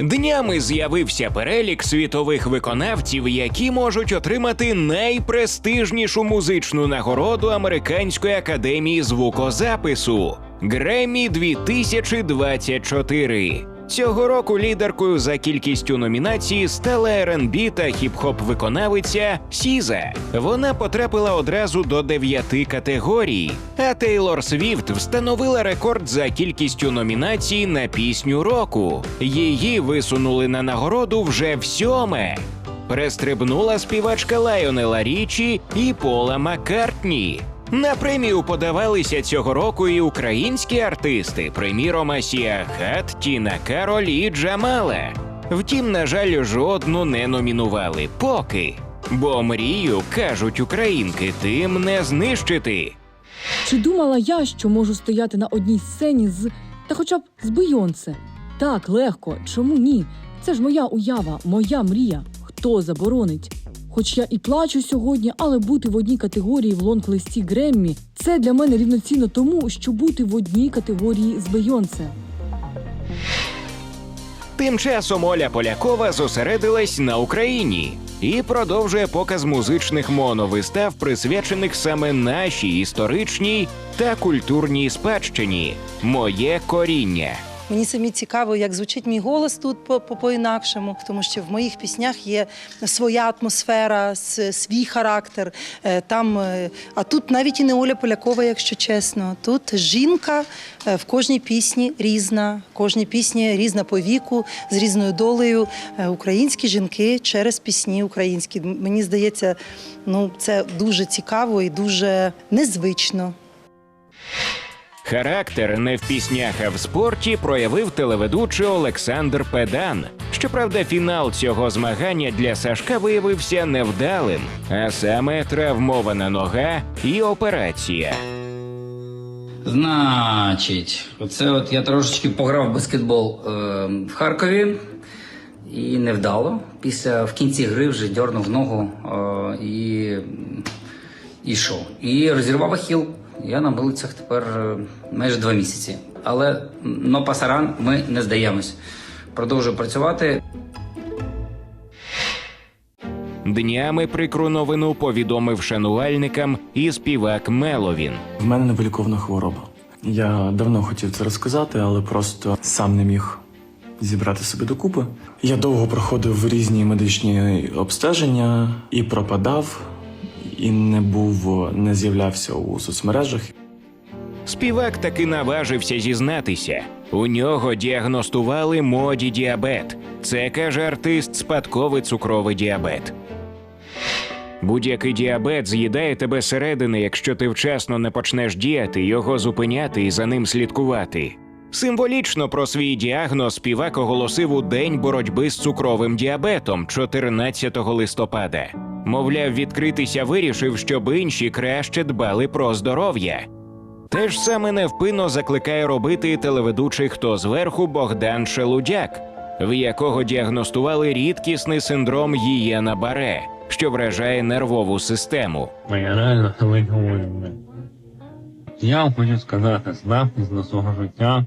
Днями з'явився перелік світових виконавців, які можуть отримати найпрестижнішу музичну нагороду Американської академії звукозапису Греммі 2024. Цього року лідеркою за кількістю номінацій стала R&B та хіп-хоп виконавиця Сіза. Вона потрапила одразу до дев'яти категорій. А Тейлор Свіфт встановила рекорд за кількістю номінацій на пісню року. Її висунули на нагороду вже в сьоме. Перестрибнула співачка Лайонела Річі і Пола Маккартні. На премію подавалися цього року і українські артисти, приміром Асія Хат, Тіна Кароль і Джамала. Втім, на жаль, жодну не номінували поки. Бо мрію, кажуть українки, тим не знищити. Чи думала я, що можу стояти на одній сцені з та хоча б з Бейонсе? Так, легко. Чому ні? Це ж моя уява, моя мрія. Хто заборонить? Хоч я і плачу сьогодні, але бути в одній категорії в лонг-листі Греммі це для мене рівноцінно тому, що бути в одній категорії з Бейонсе. Тим часом Оля Полякова зосередилась на Україні і продовжує показ музичних моновистав, присвячених саме нашій історичній та культурній спадщині Моє коріння. Мені самі цікаво, як звучить мій голос тут по, по, по-інакшому, тому що в моїх піснях є своя атмосфера, свій характер. Е, Там, е, а тут навіть і не Оля Полякова, якщо чесно. Тут жінка е, в кожній пісні різна, в кожній пісні різна по віку, з різною долею. Українські жінки через пісні українські. Мені здається, ну це дуже цікаво і дуже незвично. Характер не в піснях, а в спорті проявив телеведучий Олександр Педан. Щоправда, фінал цього змагання для Сашка виявився невдалим, а саме травмована нога і операція. Значить, оце от я трошечки пограв в баскетбол е, в Харкові і невдало. Після в кінці гри вже дьорнув ногу е, і, і що? І розірвав ахіл. Я на вулицях тепер е, майже два місяці. Але но пасаран ми не здаємось. Продовжую працювати. Днями прикру новину повідомив шанувальникам і співак Меловін. В мене невиліковна хвороба. Я давно хотів це розказати, але просто сам не міг зібрати себе докупи. Я довго проходив різні медичні обстеження і пропадав, і не був, не з'являвся у соцмережах. Співак таки наважився зізнатися. У нього діагностували моді діабет. Це каже артист, спадковий цукровий діабет. Будь-який діабет з'їдає тебе зсередини, якщо ти вчасно не почнеш діяти, його зупиняти і за ним слідкувати. Символічно про свій діагноз співак оголосив у день боротьби з цукровим діабетом 14 листопада. Мовляв, відкритися вирішив, щоб інші краще дбали про здоров'я. Те ж саме невпинно закликає робити телеведучий хто зверху Богдан Шелудяк, в якого діагностували рідкісний синдром Гієна Баре, що вражає нервову систему. Я реально говорю. Я хочу сказати, ставтесь до свого життя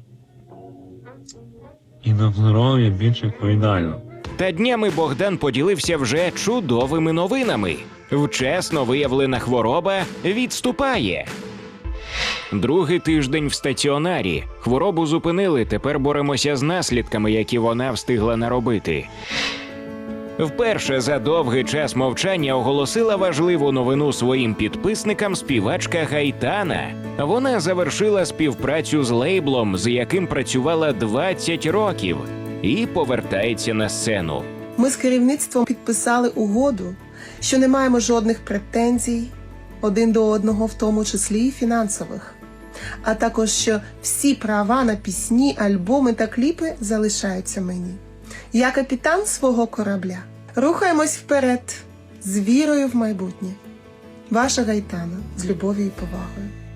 і до здоров'я більш відповідально. Та днями Богдан поділився вже чудовими новинами. Вчасно виявлена хвороба відступає. Другий тиждень в стаціонарі. Хворобу зупинили. Тепер боремося з наслідками, які вона встигла наробити. Вперше за довгий час мовчання оголосила важливу новину своїм підписникам співачка Гайтана. Вона завершила співпрацю з лейблом, з яким працювала 20 років, і повертається на сцену. Ми з керівництвом підписали угоду, що не маємо жодних претензій один до одного, в тому числі і фінансових, а також що всі права на пісні, альбоми та кліпи залишаються мені. Я капітан свого корабля. Рухаємось вперед з вірою в майбутнє. Ваша Гайтана з любов'ю і повагою.